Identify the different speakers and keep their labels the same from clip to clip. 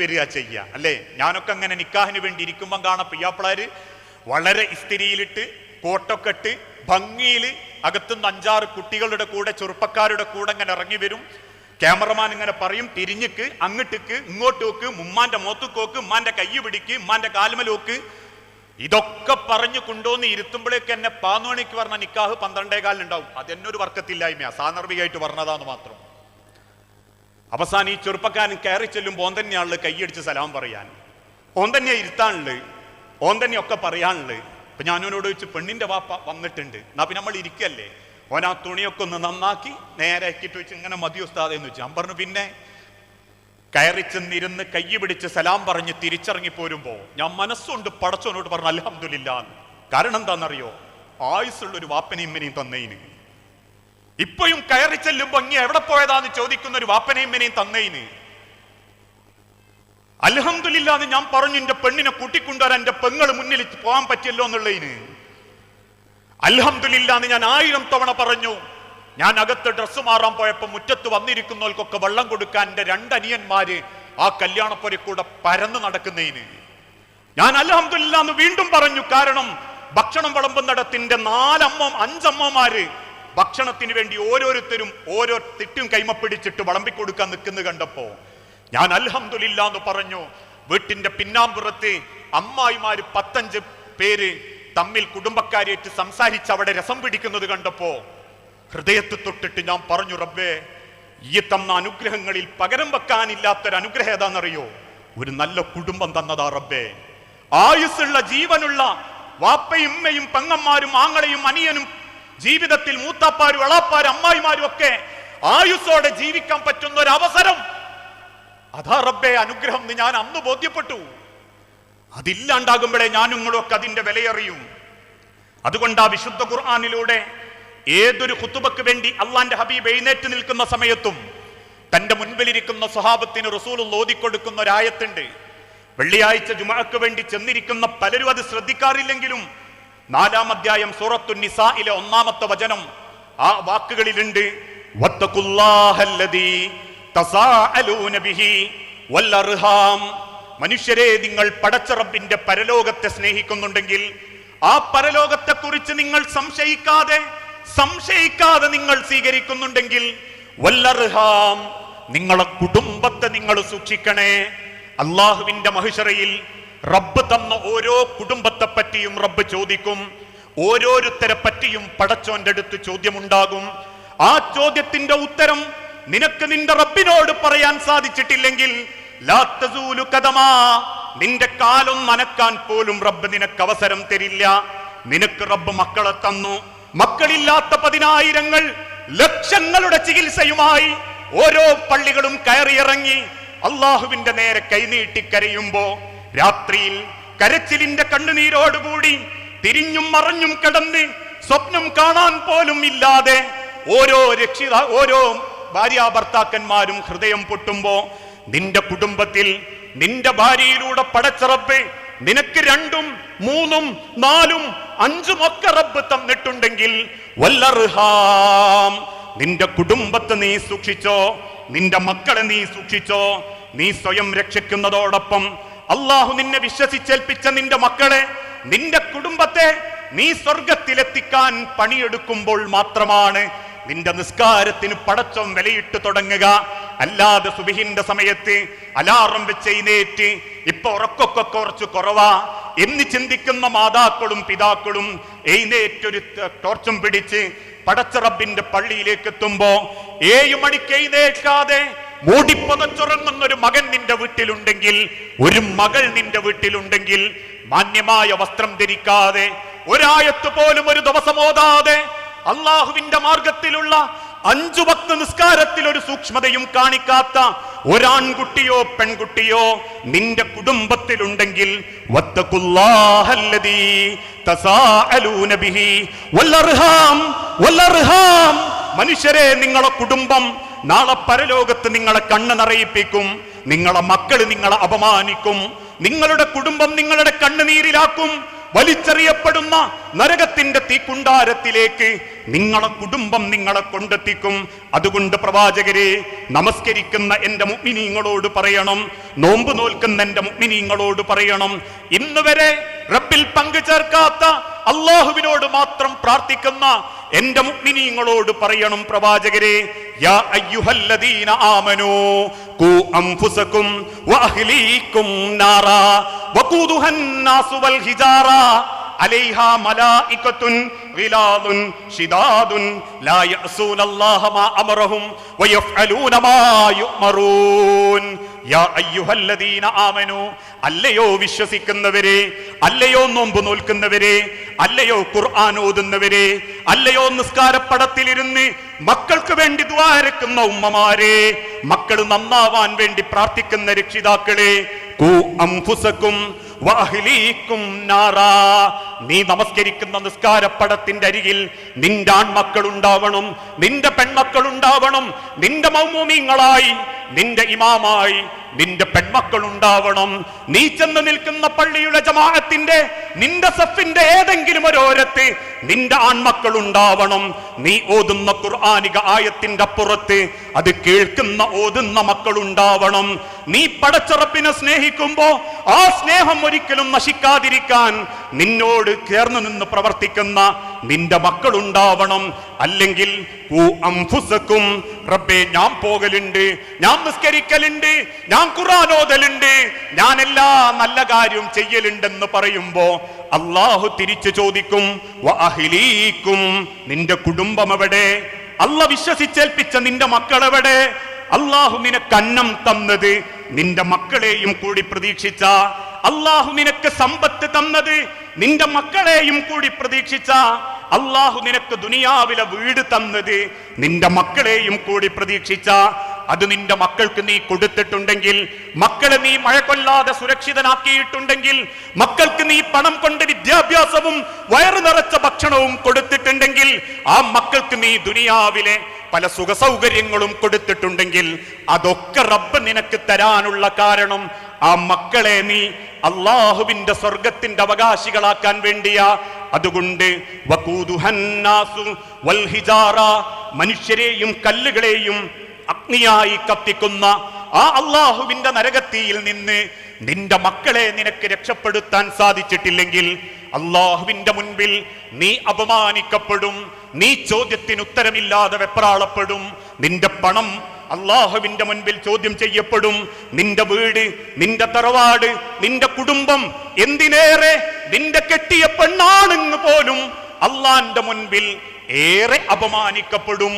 Speaker 1: വരിക ചെയ്യുക അല്ലേ? ഞാനൊക്കെ അങ്ങനെ നിക്കാഹിന് വേണ്ടി ഇരിക്കുമ്പം കാണാം പിയ്യാപ്പിളാര് വളരെ ഇസ്തിരിയിലിട്ട് കോട്ടൊക്കെ ഇട്ട് ഭംഗിയിൽ അകത്തുനിന്ന് അഞ്ചാറ് കുട്ടികളുടെ കൂടെ ചെറുപ്പക്കാരുടെ കൂടെ അങ്ങനെ ഇറങ്ങി വരും. ക്യാമറമാൻ ഇങ്ങനെ പറയും തിരിഞ്ഞിക്ക് അങ്ങോട്ടേക്ക് ഇങ്ങോട്ടേക്ക് ഉമ്മാന്റെ മോത്തുക്കോക്ക് ഉമ്മാന്റെ കൈ പിടിക്ക് ഉമ്മാന്റെ കാൽമലോക്ക് ഇതൊക്കെ പറഞ്ഞു കൊണ്ടുവന്ന് ഇരുത്തുമ്പോഴേക്ക് എന്നെ പാന്നുമണിക്ക് പറഞ്ഞ നിക്കാഹ് പന്ത്രണ്ടേ കാലിലുണ്ടാവും അതെന്നൊരു വർക്കത്തില്ലായ്മയാ സാന്ദർഭികമായിട്ട് പറഞ്ഞതാന്ന് മാത്രം. അവസാനം ഈ ചെറുപ്പക്കാരൻ കയറി ചെല്ലുമ്പോൾ ഓൻ തന്നെയാണ് കൈയടിച്ച് സലാം പറയാൻ. ഓൻ തന്നെ ഇരുത്താനുള്ളത് ഓൻ തന്നെ ഒക്കെ പറയാനുള്ളത് അപ്പൊ ഞാനോനോട് ചോദിച്ചു പെണ്ണിന്റെ വാപ്പ വന്നിട്ടുണ്ട്. എന്നാ പിന്നെ നമ്മൾ ഇരിക്കല്ലേ? ഓൻ ആ തുണിയൊക്കെ ഒന്ന് നന്നാക്കി നേരെ ആക്കിയിട്ട് വെച്ച് ഇങ്ങനെ മതി ഉസ്താദ് എന്ന് വെച്ചു ഞാൻ പറഞ്ഞു പിന്നെ കയറി ചെന്നിരുന്ന് കൈ പിടിച്ച് സലാം പറഞ്ഞ് തിരിച്ചിറങ്ങി പോരുമ്പോ ഞാൻ മനസ്സുകൊണ്ട് പടച്ചോനോട് പറഞ്ഞു അലഹമില്ല കാരണം എന്താണെന്നറിയോ? ആയുസ്സുള്ള ഒരു വാപ്പനെയും ഇമ്മനെയും തന്നതിന് ഇപ്പോഴും കയറി ചെല്ലുമ്പോ അങ്ങ് എവിടെ പോയതാന്ന് ചോദിക്കുന്ന ഒരു വാപ്പനെയും മെനെയും തന്നേന് അലഹമില്ലാന്ന് ഞാൻ പറഞ്ഞു എന്റെ പെണ്ണിനെ കൂട്ടിക്കൊണ്ടുവരാൻ എന്റെ പെങ്ങൾ മുന്നിൽ പോകാൻ പറ്റിയല്ലോ എന്നുള്ളതിന്. അലഹമില്ലാന്ന് ഞാൻ ആയിരം തവണ പറഞ്ഞു ഞാൻ അകത്ത് ഡ്രസ്സ് മാറാൻ പോയപ്പോ മുറ്റത്ത് വന്നിരിക്കുന്നവർക്കൊക്കെ വെള്ളം കൊടുക്കാൻ എന്റെ രണ്ടനിയന്മാര് ആ കല്യാണപ്പൊരി കൂടെ പരന്ന് നടക്കുന്നതിന്. ഞാൻ അലഹമില്ലാന്ന് വീണ്ടും പറഞ്ഞു കാരണം ഭക്ഷണം വിളമ്പുന്നിടത്തിന്റെ നാലമ്മ അഞ്ചമ്മമാര് ഭക്ഷണത്തിന് വേണ്ടി ഓരോരുത്തരും ഓരോ തിട്ടും കൈമപ്പിടിച്ചിട്ട് വളമ്പി വിളമ്പിക്കൊടുക്കാൻ നിൽക്കുന്നത് കണ്ടപ്പോ ഞാൻ അൽഹംദുലില്ലാന്ന് പറഞ്ഞു. വീട്ടിന്റെ പിന്നാമ്പുറത്ത് അമ്മായിമാര് പത്തഞ്ച് പേര് തമ്മിൽ കുടുംബക്കാരായിട്ട് സംസാരിച്ച് അവിടെ രസം പിടിക്കുന്നത് കണ്ടപ്പോ ഹൃദയത്ത് തൊട്ടിട്ട് ഞാൻ പറഞ്ഞു റബ്ബേ ഈ തന്ന അനുഗ്രഹങ്ങളിൽ പകരം വെക്കാനില്ലാത്തൊരു അനുഗ്രഹം ഏതാണെന്നറിയോ? ഒരു നല്ല കുടുംബം തന്നതാ റബ്ബേ. ആയുസ്സുള്ള ജീവനുള്ള വാപ്പയും ഉമ്മയും പെങ്ങന്മാരും ആങ്ങളെയും അനിയനും ജീവിതത്തിൽ മൂത്താപ്പാരും എളാപ്പാരും അമ്മായിമാരും ഒക്കെ ആയുസ്സോടെ ജീവിക്കാൻ പറ്റുന്ന ഒരു അവസരം അതാ റബ്ബെ അനുഗ്രഹം എന്ന് ഞാൻ അന്ന് ബോധ്യപ്പെട്ടു. അതില്ലാണ്ടാകുമ്പോഴേ ഞാൻ നിങ്ങളൊക്കെ അതിന്റെ വിലയറിയും. അതുകൊണ്ട് ആ വിശുദ്ധ ഖുർആാനിലൂടെ ഏതൊരു കുത്തുബക്ക് വേണ്ടി അള്ളാന്റെ ഹബീബ് എഴുന്നേറ്റ് നിൽക്കുന്ന സമയത്തും തന്റെ മുൻപിലിരിക്കുന്ന സ്വഹാബത്തിന് റസൂൽ ഓതിക്കൊടുക്കുന്ന ഒരായത്തുണ്ട്. വെള്ളിയാഴ്ച ജുമാക്ക് വേണ്ടി ചെന്നിരിക്കുന്ന പലരും അത് ശ്രദ്ധിക്കാറില്ലെങ്കിലും നാലാം അധ്യായം സൂറത്തു നിസായിലെ ഒന്നാമത്തെ വചനം. ആ വാക്കുകളിലുണ്ട് മനുഷ്യരെ നിങ്ങൾ പടച്ചറബിന്റെ പരലോകത്തെ സ്നേഹിക്കുന്നുണ്ടെങ്കിൽ ആ പരലോകത്തെ കുറിച്ച് നിങ്ങൾ സംശയിക്കാതെ സംശയിക്കാതെ നിങ്ങൾ സ്വീകരിക്കുന്നുണ്ടെങ്കിൽ വല്ലർഹാം. നിങ്ങളെ കുടുംബത്തെ നിങ്ങൾ സൂക്ഷിക്കണേ. അള്ളാഹുവിന്റെ മഹിഷറയിൽ റബ്ബ് തന്ന ഓരോ കുടുംബത്തെ പറ്റിയും റബ്ബ് ചോദിക്കും. ഓരോരുത്തരെ പറ്റിയും പടച്ചോന്റെ അടുത്ത് ചോദ്യമുണ്ടാകും. ആ ചോദ്യത്തിന്റെ ഉത്തരം നിനക്ക് നിന്റെ റബ്ബിനോട് പറയാൻ സാധിച്ചിട്ടില്ലെങ്കിൽ നിന്റെ കാലം നനക്കാൻ പോലും റബ്ബ് നിനക്ക് അവസരം തരില്ല. നിനക്ക് റബ്ബ് മക്കളെ തന്നു. മക്കളില്ലാത്ത പതിനായിരങ്ങൾ ലക്ഷങ്ങളുടെ ചികിത്സയുമായി ഓരോ പള്ളികളും കയറിയിറങ്ങി അള്ളാഹുവിന്റെ നേരെ കൈനീട്ടി കരയുമ്പോ രാത്രിയിൽ കരച്ചിലിന്റെ കണ്ണുനീരോടുകൂടി തിരിഞ്ഞും മറഞ്ഞും കിടന്ന് സ്വപ്നം കാണാൻ പോലും ഇല്ലാതെ ഓരോ രക്ഷിത ഓരോ ഭാര്യ ഭർത്താക്കന്മാരും ഹൃദയം പൊട്ടുമ്പോ നിന്റെ കുടുംബത്തിൽ നിന്റെ ഭാര്യയിലൂടെ പടച്ചറബ് നിനക്ക് രണ്ടും മൂന്നും നാലും അഞ്ചും ഒക്കെ റബ്ബ് തന്നിട്ടുണ്ടെങ്കിൽ വല്ലറുഹാം നിന്റെ കുടുംബത്തെ നീ സൂക്ഷിച്ചോ നിന്റെ മക്കളെ നീ സൂക്ഷിച്ചോ നീ സ്വയം രക്ഷിക്കുന്നതോടൊപ്പം അള്ളാഹു നിന്നെ വിശ്വസിച്ചേൽപ്പിച്ച നിന്റെ മക്കളെ നിന്റെ കുടുംബത്തെ നീ സ്വർഗത്തിലെത്തിക്കാൻ പണിയെടുക്കുമ്പോൾ മാത്രമാണ് നിന്റെ നിസ്കാരത്തിന് പടച്ചം വിലയിട്ട് തുടങ്ങുക. അല്ലാതെ സുബിഹിന്റെ സമയത്ത് അലാറം വെച്ച് എഴുന്നേറ്റ് ഇപ്പൊ ഉറക്കൊക്കെ കുറച്ച് കുറവാ. എന്ന് ചിന്തിക്കുന്ന മാതാക്കളും പിതാക്കളും എഴുന്നേറ്റൊരു ടോർച്ചും പിടിച്ച് പടച്ചറബിന്റെ പള്ളിയിലേക്ക് എത്തുമ്പോ ഏഴ് മണിക്ക് എഴുന്നേൽക്കാതെ മൂടിപ്പതച്ചുറങ്ങുന്ന ഒരു മകൻ നിന്റെ വീട്ടിലുണ്ടെങ്കിൽ ഒരു മകൾ നിന്റെ വീട്ടിലുണ്ടെങ്കിൽ മാന്യമായ വസ്ത്രം ധരിക്കാതെ ഒരായത്ത് പോലും ഒരു ദിവസം ഓതാതെ അള്ളാഹുവിന്റെ മാർഗത്തിലുള്ള അഞ്ചു ഭക്ത നിസ്കാരത്തിൽ ഒരു സൂക്ഷ്മതയും കാണിക്കാത്ത ഒരാൺകുട്ടിയോ പെൺകുട്ടിയോ നിന്റെ കുടുംബത്തിലുണ്ടെങ്കിൽ മനുഷ്യരെ നിങ്ങളെ കുടുംബം നാളെ പരലോകത്ത് നിങ്ങളെ കണ്ണ് നിറയിപ്പിക്കും. നിങ്ങളെ മക്കൾ നിങ്ങളെ അപമാനിക്കും. നിങ്ങളുടെ കുടുംബം നിങ്ങളുടെ കണ്ണുനീരിലാക്കും.
Speaker 2: വലിച്ചെറിയപ്പെടുന്ന നരകത്തിന്റെ തീക്കുണ്ടാരത്തിലേക്ക് നിങ്ങളെ കുടുംബം നിങ്ങളെ കൊണ്ടെത്തിക്കും. അതുകൊണ്ട് പ്രവാചകരെ നമസ്കരിക്കുന്ന എന്റെ മുഗ്മിനീങ്ങളോട് പറയണം. നോമ്പ് നോൽക്കുന്ന എന്റെ മുഗ്മിനീങ്ങളോട് പറയണം. ഇന്ന് വരെ റബ്ബിൽ പങ്കു ചേർക്കാത്ത അള്ളാഹുവിനോട് മാത്രം പ്രാർത്ഥിക്കുന്ന എന്റെ മുഗ്മിനീങ്ങളോട് പറയണം പ്രവാചകരെ യാ അയ്യുഹല്ലദീന ആമനൂ ഖൂ അൻഫുസകും വഅഹ്ലീകും നാറാ വഖൂദുഹൻ നാസു വൽ ഹിജാറ عليها ملائكة غلاظ شداد لا يعصون الله ما أمرهم ويفعلون ما يؤمرون യാ അയ്യുഹല്ലദീന അല്ലയോ വിശ്വസിക്കുന്നവരെ അല്ലയോ നോമ്പ് നോൽക്കുന്നവരെ അല്ലയോ ഖുർആൻ ഓതുന്നവരെ അല്ലയോ നിസ്കാരപ്പടത്തിലിരുന്ന് മക്കൾക്ക് വേണ്ടി ദ്വാരക്കുന്ന ഉമ്മമാരെ മക്കൾ നന്നാവാൻ വേണ്ടി പ്രാർത്ഥിക്കുന്ന രക്ഷിതാക്കളെ കൂ അംഫുസക്കും വാഹിലീക്കും നാറാ. നീ നമസ്കരിക്കുന്ന നിസ്കാരപ്പടത്തിന്റെ അരികിൽ നിന്റെ ആൺമക്കൾ ഉണ്ടാവണം നിന്റെ പെൺമക്കൾ ഉണ്ടാവണം നിന്റെ മൗമൂമിങ്ങളായി നിന്റെ ഇമാമായി നിന്റെ പെൺമക്കൾ ഉണ്ടാവണം നീ ചെന്ന് നിൽക്കുന്ന പള്ളിയുടെ ജമാഅത്തിന്റെ നിന്റെ സഫിന്റെ ഏതെങ്കിലും ഒരോരത്ത് നിന്റെ ആൺമക്കൾ ഉണ്ടാവണം നീ ഓതുന്ന ഖുർആാനിക ആയത്തിന്റെ അപ്പുറത്ത് അത് കേൾക്കുന്ന ഓതുന്ന മക്കൾ ഉണ്ടാവണം നീ പടച്ചുറപ്പിനെ സ്നേഹിക്കുമ്പോ ആ സ്നേഹം ഒരിക്കലും നശിക്കാതിരിക്കാൻ നിന്നോട് ചേർന്ന് നിന്ന് പ്രവർത്തിക്കുന്ന നിന്റെ മക്കൾ ഉണ്ടാവണം അല്ലെങ്കിൽ റബ്ബേ ഞാൻ പോകലുണ്ട് ഞാൻ നിസ്കരിക്കലുണ്ട് ഞാൻ കുറാനോതലുണ്ട് ഞാൻ എല്ലാ നല്ല കാര്യം ചെയ്യലുണ്ടെന്ന് പറയുമ്പോ അള്ളാഹു തിരിച്ചു ചോദിക്കും അഹ്ലീക്കും നിന്റെ കുടുംബം എവിടെ? അല്ല വിശ്വസിച്ചേൽപ്പിച്ച നിന്റെ മക്കൾ എവിടെ? അള്ളാഹു നിനക്ക് അന്നം തന്നത് നിന്റെ മക്കളെയും കൂടി പ്രതീക്ഷിച്ച? അള്ളാഹു നിനക്ക് സമ്പത്ത് തന്നത് നിന്റെ മക്കളെയും കൂടി പ്രതീക്ഷിച്ച അള്ളാഹു നിനക്ക് ദുനിയാവിലെ വീട് തന്നത് നിന്റെ മക്കളെയും കൂടി പ്രതീക്ഷിച്ച അത് നിന്റെ മക്കൾക്ക് നീ കൊടുത്തിട്ടുണ്ടെങ്കിൽ മക്കളെ നീ മഴ കൊല്ലാതെ സുരക്ഷിതനാക്കിയിട്ടുണ്ടെങ്കിൽ മക്കൾക്ക് നീ പണം കൊണ്ട് വിദ്യാഭ്യാസവും വയറു നിറച്ച ഭക്ഷണവും കൊടുത്തിട്ടുണ്ടെങ്കിൽ ആ മക്കൾക്ക് നീ ദുനിയാവിലെ പല സുഖ സൗകര്യങ്ങളും കൊടുത്തിട്ടുണ്ടെങ്കിൽ അതൊക്കെ റബ്ബ് നിനക്ക് തരാനുള്ള കാരണം ആ മക്കളെ നീ അള്ളാഹുവിന്റെ സ്വർഗത്തിന്റെ അവകാശികളാക്കാൻ വേണ്ടിയാ. അതുകൊണ്ട് മനുഷ്യരെയും കല്ലുകളെയും അഗ്നിയായി കത്തിക്കുന്ന ആ അള്ളാഹുവിന്റെ നരകത്തിയിൽ നിന്ന് നിന്റെ മക്കളെ നിനക്ക് രക്ഷപ്പെടുത്താൻ സാധിച്ചിട്ടില്ലെങ്കിൽ അള്ളാഹുവിന്റെ മുൻപിൽ നീ അപമാനിക്കപ്പെടും നീ ചോദ്യത്തിന് ഉത്തരമില്ലാതെ വെപ്രാളപ്പെടും നിന്റെ പണം അള്ളാഹുവിന്റെ മുൻപിൽ ചോദ്യം ചെയ്യപ്പെടും. നിന്റെ വീട് നിന്റെ തറവാട് നിന്റെ കുടുംബം എന്തിനേറെ? നിന്റെ കെട്ടിയ പെണ്ണാണെന്ന് പോലും അള്ളാന്റെ മുൻപിൽ ഏറെ അപമാനിക്കപ്പെടും.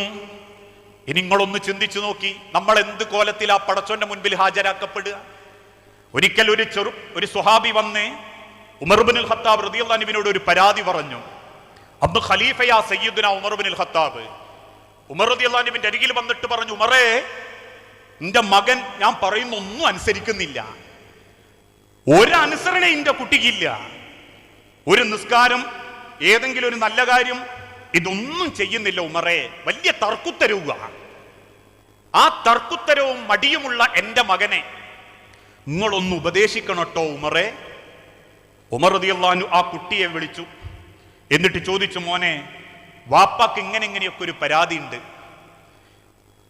Speaker 2: ഇനി നിങ്ങളൊന്ന് ചിന്തിച്ചു നോക്കി നമ്മൾ എന്ത് കോലത്തിൽ ആ പടച്ചോന്റെ മുൻപിൽ ഹാജരാക്കപ്പെടുക? ഒരിക്കൽ ഒരു ചെറു ഒരു സുഹാബി വന്ന് ഉമർബിനുൽ ഖത്താബ് റതിയുള്ളാനുവിനോട് ഒരു പരാതി പറഞ്ഞു. അന്ന് ഖലീഫയാ സയ്യിദുന ഉമർബിനുൽ ഖത്താബ് ഉമർ റതിയുള്ളാനുവിന്റെ അരികിൽ വന്നിട്ട് പറഞ്ഞു ഉമറേ എന്റെ മകൻ ഞാൻ പറയുന്ന ഒന്നും അനുസരിക്കുന്നില്ല ഒരനുസരണ എന്റെ കുട്ടിക്കില്ല. ഒരു നിസ്കാരം ഏതെങ്കിലും ഒരു നല്ല കാര്യം ഇതൊന്നും ചെയ്യുന്നില്ല ഉമറേ. വലിയ തർക്കുത്തരവുക. ആ തർക്കുത്തരവും മടിയുമുള്ള എന്റെ മകനെ നിങ്ങളൊന്ന് ഉപദേശിക്കണട്ടോ ഉമറേ? ഉമർ റളിയല്ലാഹു ആ കുട്ടിയെ വിളിച്ചു. എന്നിട്ട് ചോദിച്ചു മോനെ വാപ്പാക്ക് ഇങ്ങനെ ഇങ്ങനെയൊക്കെ ഒരു പരാതി ഉണ്ട്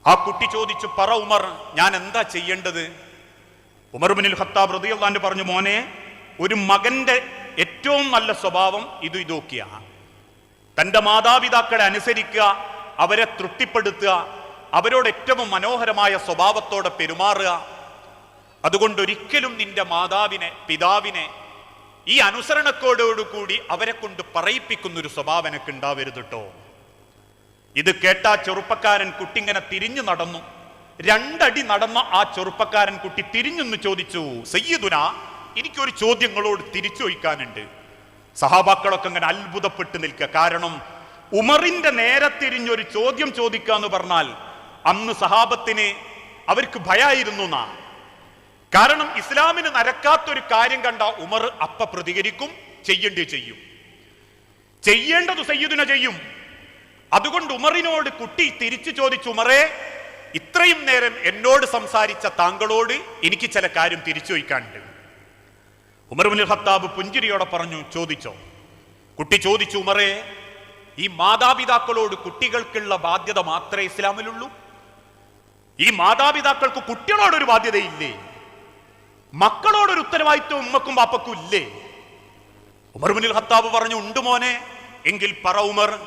Speaker 2: ആ കുട്ടി ചോദിച്ചു പറ ഉമർ ഞാൻ എന്താ ചെയ്യേണ്ടത്? ഉമർ ബിനുൽ ഖത്താബ് റളിയല്ലാഹു പറഞ്ഞു മോനെ ഒരു മകന്റെ ഏറ്റവും നല്ല സ്വഭാവം ഇത് ഇതൊക്കെയാണ് തന്റെ മാതാപിതാക്കളെ അനുസരിക്കുക അവരെ തൃപ്തിപ്പെടുത്തുക അവരോട് ഏറ്റവും മനോഹരമായ സ്വഭാവത്തോടെ പെരുമാറുക. അതുകൊണ്ട് ഒരിക്കലും നിന്റെ മാതാവിനെ പിതാവിനെ ഈ അനുസരണക്കോടോടുകൂടി അവരെ കൊണ്ട് പറയിപ്പിക്കുന്ന ഒരു സ്വഭാവം എനിക്ക് ഉണ്ടാവരുത് കേട്ടോ ഇത് കേട്ട ചെറുപ്പക്കാരൻ കുട്ടി ഇങ്ങനെ തിരിഞ്ഞു നടന്നു. രണ്ടടി നടന്ന ആ ചെറുപ്പക്കാരൻ കുട്ടി തിരിഞ്ഞെന്ന് ചോദിച്ചു സയ്യിദുന എനിക്കൊരു ചോദ്യങ്ങളോട് തിരിച്ചു വയ്ക്കാനുണ്ട് സഹാബാക്കളൊക്കെ അങ്ങനെ അത്ഭുതപ്പെട്ട് നിൽക്കുക കാരണം ഉമറിന്റെ നേരെ തിരിഞ്ഞൊരു ചോദ്യം ചോദിക്കുക എന്ന് പറഞ്ഞാൽ അന്ന് സഹാബത്തിന് അവർക്ക് ഭയായിരുന്നു നാ കാരണം ഇസ്ലാമിന് നരക്കാത്തൊരു കാര്യം കണ്ട ഉമർ അപ്പ പ്രതികരിക്കും ചെയ്യേണ്ടി ചെയ്യും. ചെയ്യേണ്ടത് സയ്യിദിന ചെയ്യും. അതുകൊണ്ട് ഉമറിനോട് കുട്ടി തിരിച്ചു ചോദിച്ചു ഉമറേ ഇത്രയും നേരം എന്നോട് സംസാരിച്ച താങ്കളോട് എനിക്ക് ചില കാര്യം തിരിച്ചു വയ്ക്കാനുണ്ട്
Speaker 1: മുനിൽ ഹത്താബ് പുഞ്ചിരിയോടെ പറഞ്ഞു ചോദിച്ചോ? കുട്ടി ചോദിച്ചു ഉമറേ ഈ മാതാപിതാക്കളോട് കുട്ടികൾക്കുള്ള ബാധ്യത മാത്രമേ ഇസ്ലാമിലുള്ളൂ? ഈ മാതാപിതാക്കൾക്ക് കുട്ടികളോടൊരു ബാധ്യതയില്ലേ? മക്കളോടൊരു ഉത്തരവാദിത്വം ഉമ്മക്കും പാപ്പക്കും ഇല്ലേ? ഉമർ ബിൻ ഖത്താബ് പറഞ്ഞു ഉണ്ട് മോനെ. എങ്കിൽ പറ ഉമർ.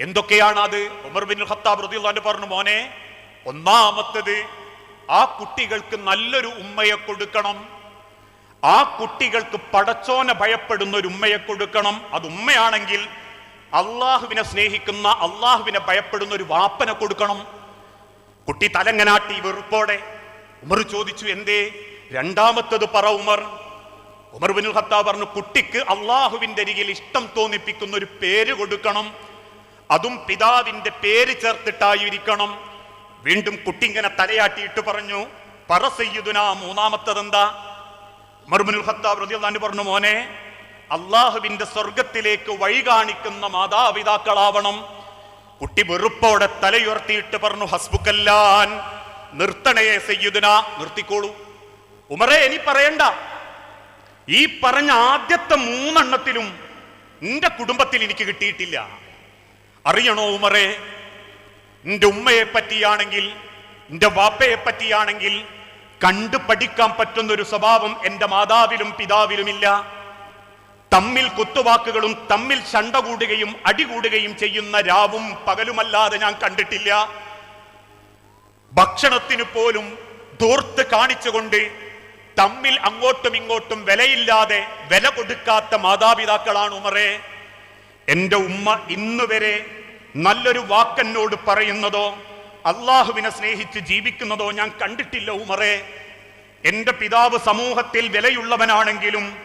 Speaker 1: എന്തൊക്കെയാണ് അത് ഉമർ ബിൻ ഖത്താബ് റളിയല്ലാഹു പറഞ്ഞു മോനെ ഒന്നാമത്തത് ആ കുട്ടികൾക്ക് നല്ലൊരു ഉമ്മയെ കൊടുക്കണം. ആ കുട്ടികൾക്ക് പടച്ചോനെ ഭയപ്പെടുന്ന ഒരു ഉമ്മയെ കൊടുക്കണം. അത് ഉമ്മയാണെങ്കിൽ അള്ളാഹുവിനെ സ്നേഹിക്കുന്ന അള്ളാഹുവിനെ ഭയപ്പെടുന്ന ഒരു വാപ്പനെ കൊടുക്കണം. കുട്ടി തലങ്ങനാട്ടി വെറുപ്പോടെ. ഉമർ ചോദിച്ചു എന്തേ? രണ്ടാമത്തത് പറ ഉമർ. ഉമർ ബിനുൽ ഖത്താബ് പറഞ്ഞു കുട്ടിക്ക് അള്ളാഹുവിന്റെ അരികിൽ ഇഷ്ടം തോന്നിപ്പിക്കുന്ന ഒരു പേര് കൊടുക്കണം. അതും പിതാവിന്റെ പേര് ചേർത്തിട്ടായിരിക്കണം. വീണ്ടും കുട്ടി ഇങ്ങനെ തലയാട്ടിയിട്ട് പറഞ്ഞു പറ സയ്യുദുന മൂന്നാമത്തത് എന്താ ബിൻ ഖത്താബ് റളിയല്ലാഹു പറഞ്ഞു മോനെ അള്ളാഹുവിന്റെ സ്വർഗത്തിലേക്ക് വഴി കാണിക്കുന്ന മാതാപിതാക്കളാവണം. കുട്ടി വെറുപ്പോടെ തലയുയർത്തിയിട്ട് പറഞ്ഞു ഹസ്ബുക്കല്ലാൻ നിർത്തണയെ സയ്യിദുന നിർത്തിക്കോളൂ. ഉമറെ ഇനി പറയണ്ട. ഈ പറഞ്ഞ ആദ്യത്തെ മൂന്നെണ്ണത്തിലും നിന്റെ കുടുംബത്തിൽ എനിക്ക് കിട്ടിയിട്ടില്ല. അറിയണോ ഉമറെ നിന്റെ ഉമ്മയെ പറ്റിയാണെങ്കിൽ നിന്റെ വാപ്പയെ പറ്റിയാണെങ്കിൽ കണ്ടു പഠിക്കാൻ പറ്റുന്ന ഒരു സ്വഭാവം എന്റെ മാതാവിലും പിതാവിലുമില്ല. തമ്മിൽ കുത്തുവാക്കുകളും തമ്മിൽ ചണ്ട കൂടുകയും അടികൂടുകയും ചെയ്യുന്ന രാവും പകലുമല്ലാതെ ഞാൻ കണ്ടിട്ടില്ല. ഭക്ഷണത്തിന് പോലും ദൂർത്ത് കാണിച്ചുകൊണ്ട് തമ്മിൽ അങ്ങോട്ടും ഇങ്ങോട്ടും വിലയില്ലാതെ വില കൊടുക്കാത്ത മാതാപിതാക്കളാണ് ഉമറെ. എന്റെ ഉമ്മ ഇന്ന് വരെ നല്ലൊരു വാക്കെന്നോട് പറയുന്നതോ അള്ളാഹുവിനെ സ്നേഹിച്ച് ജീവിക്കുന്നതോ ഞാൻ കണ്ടിട്ടില്ല ഉമറെ. എന്റെ പിതാവ് സമൂഹത്തിൽ വിലയുള്ളവനാണെങ്കിലും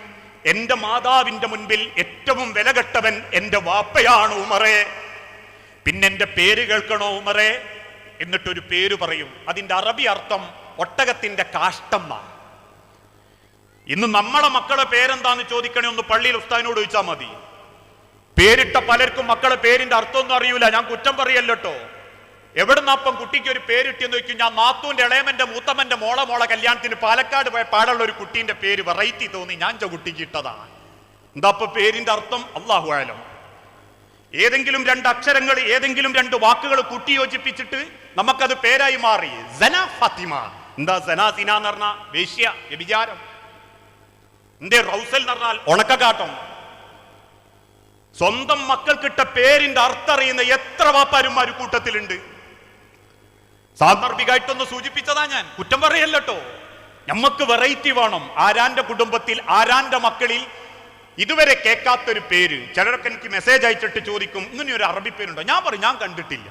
Speaker 1: എന്റെ മാതാവിന്റെ മുൻപിൽ ഏറ്റവും വിലകെട്ടവൻ എന്റെ വാപ്പയാണ് ഉമറെ. പിന്നെ എന്റെ പേര് കേൾക്കണോ ഉമറേ? എന്നിട്ടൊരു പേര് പറയും. അതിന്റെ അറബി അർത്ഥം ഒട്ടകത്തിന്റെ കാഷ്ടം എന്നാണ്. ഇന്ന് നമ്മളെ മക്കളെ പേരെന്താന്ന് ചോദിക്കണേ ഒന്ന് പള്ളിയിൽ ഉസ്താദിനോട് ചോദിച്ചാൽ മതി. പേരിട്ട പലർക്കും മക്കളെ പേരിന്റെ അർത്ഥമൊന്നും അറിയൂല. ഞാൻ കുറ്റം പറയല്ലോ എവിടുന്നപ്പം കുട്ടിക്ക് ഒരു പേരിട്ടെന്ന് ചോദിക്കും? ഞാൻ നാത്തൂന്റെ ഇളയമന്റെ മൂത്തമ്മന്റെ മോളെ മോളെ കല്യാണത്തിന് പാലക്കാട് പോയ പാടുള്ള ഒരു കുട്ടീന്റെ പേര് വെറൈറ്റി തോന്നി. ഞാൻ കുട്ടിക്ക് ഇട്ടതാണ് എന്താ അപ്പൊ പേരിന്റെ അർത്ഥം? അള്ളാഹു ആയാലും ഏതെങ്കിലും രണ്ട് അക്ഷരങ്ങൾ ഏതെങ്കിലും രണ്ട് വാക്കുകൾ കുട്ടി യോജിപ്പിച്ചിട്ട് നമുക്കത് പേരായി മാറി. ഫാത്തിമ. എന്താ സനാ സിന എന്ന് പറഞ്ഞ വേശ്യ വ്യഭിചാരം. എന്തേ റൗസൽ എന്ന് പറഞ്ഞാൽ ഉണക്കക്കാട്ടം സ്വന്തം മക്കൾക്കിട്ട പേരിന്റെ അർത്ഥം അറിയുന്ന എത്ര വാപ്പാരുമാർ കൂട്ടത്തിലുണ്ട്. സാന്ദർഭികമായിട്ടൊന്ന് സൂചിപ്പിച്ചതാ ഞാൻ. കുറ്റം പറയല്ലോ നമ്മക്ക് വെറൈറ്റി വേണം. ആരാന്റെ കുടുംബത്തിൽ ആരാന്റെ മക്കളിൽ ഇതുവരെ കേൾക്കാത്തൊരു പേര്. ചിലരൊക്കെ എനിക്ക് മെസ്സേജ് അയച്ചിട്ട് ചോദിക്കും ഇങ്ങനെ ഒരു അറബി പേരുണ്ടോ? ഞാൻ പറയും ഞാൻ കണ്ടിട്ടില്ല.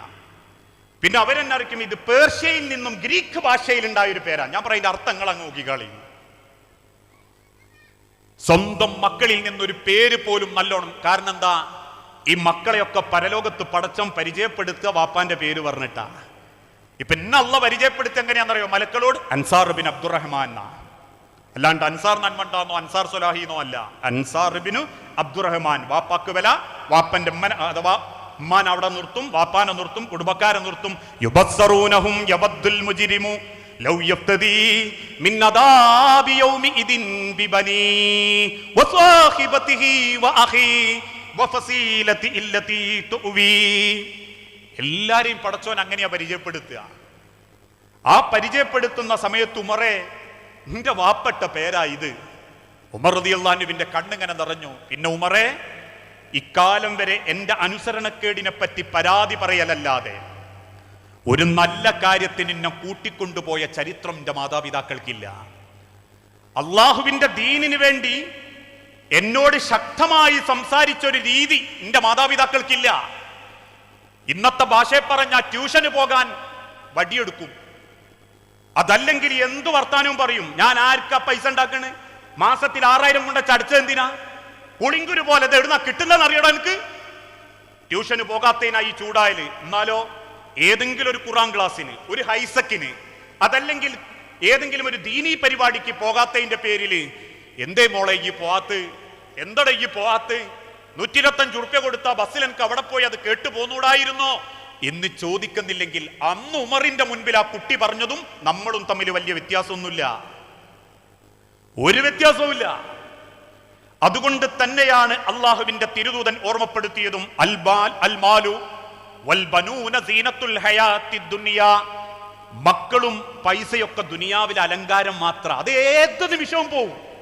Speaker 1: പിന്നെ അവരെന്നറിക്കും ഇത് പേർഷ്യയിൽ നിന്നും ഗ്രീക്ക് ഭാഷയിൽ ഉണ്ടായ ഒരു പേരാ. ഞാൻ പറയുന്ന അർത്ഥങ്ങൾ അങ്ങ് നോക്കിക്കളി സ്വന്തം മക്കളിൽ നിന്നൊരു പേര് പോലും നല്ലോണം. കാരണം എന്താ ഈ മക്കളെയൊക്കെ പരലോകത്ത് പടച്ചം പരിചയപ്പെടുത്തുക വാപ്പാന്റെ പേര് പറഞ്ഞിട്ടാ. ഇപ്പൊ എന്നെ അള്ള പരിചയപ്പെടുത്തി എങ്ങനെയാണെന്നറിയോ മലക്കളോട് അൻസാർ ബിൻ അബ്ദുറഹ്മാൻ അല്ലാണ്ട് അൻസാർ നന്മണ്ടാന്നോ അൻസാർ സുലാഹിന്നോ അല്ല. അൻസാർ ബിനു അബ്ദുറഹ്മാൻ. വാപ്പാക്ക് വില വാപ്പന്റെ ഉമ്മൻ അഥവാ ഉമ്മാൻ അവിടെ നിർത്തും വാപ്പാനെ നിർത്തും കുടുംബക്കാരെ നിർത്തും. എല്ലാരെയും പടച്ചോൻ അങ്ങനെയാ പരിചയപ്പെടുത്തുക. ആ പരിചയപ്പെടുത്തുന്ന സമയത്ത് ഉമറെ നിന്റെ വാപ്പട്ട പേരാ ഇത്. ഉമർ റളിയല്ലാഹുവിന്റെ കണ്ണിങ്ങനെ നിറഞ്ഞു. പിന്നെ ഉമറെ ഇക്കാലം വരെ എന്റെ അനുസരണക്കേടിനെ പറ്റി പരാതി പറയലല്ലാതെ ഒരു നല്ല കാര്യത്തിന് എന്നെ കൂട്ടിക്കൊണ്ടുപോയ ചരിത്രം എന്റെ മാതാപിതാക്കൾക്കില്ല. അള്ളാഹുവിന്റെ ദീനിന് വേണ്ടി എന്നോട് ശക്തമായി സംസാരിച്ച ഒരു രീതി എന്റെ മാതാപിതാക്കൾക്കില്ല. ഇന്നത്തെ ഭാഷയെ പറഞ്ഞ ട്യൂഷന് പോകാൻ വടിയെടുക്കും. അതല്ലെങ്കിൽ എന്തു വർത്താനവും പറയും? ഞാൻ ആർക്കാ പൈസ ഉണ്ടാക്കണ്? മാസത്തിൽ ആറായിരം കൊണ്ട് ചടിച്ചത് എന്തിനാ? പുളിങ്കുരു പോലെ എവിടുന്ന കിട്ടുന്നതെന്ന് അറിയടാ എനിക്ക്? ട്യൂഷന് പോകാത്തതിനാ ഈ ചൂടായാൽ. എന്നാലോ ഏതെങ്കിലും ഒരു ഖുറാൻ ക്ലാസ്സിന് ഒരു ഹൈസക്കിന് അതല്ലെങ്കിൽ ഏതെങ്കിലും ഒരു ദീനി പരിപാടിക്ക് പോകാത്തതിന്റെ പേരിൽ എന്തേ മോളെ ഈ പോവാത്ത്? എന്തട ഈ പോവാത്ത്? നൂറ്റി ഇരുപത്തഞ്ച് ഉറുപ്യ കൊടുത്ത ബസ്സിൽ എനിക്ക് അവിടെ പോയി അത് കേട്ടു പോന്നൂടായിരുന്നോ? എന്ന് ചോദിക്കുന്നില്ലെങ്കിൽ അന്ന് ഉമറിന്റെ മുൻപിൽ ആ കുട്ടി പറഞ്ഞതും നമ്മളും തമ്മിൽ വലിയ വ്യത്യാസമൊന്നുമില്ല. ഒരു വ്യത്യാസവുമില്ല.
Speaker 2: അതുകൊണ്ട് തന്നെയാണ് അള്ളാഹുവിന്റെ തിരുദൂതൻ ഓർമ്മപ്പെടുത്തിയതും അൽബാൽ അൽമാലു മക്കളും പൈസയൊക്കെ ദുനിയാവിലെ അലങ്കാരം മാത്രം അത് ഏത് നിമിഷവും പോവും.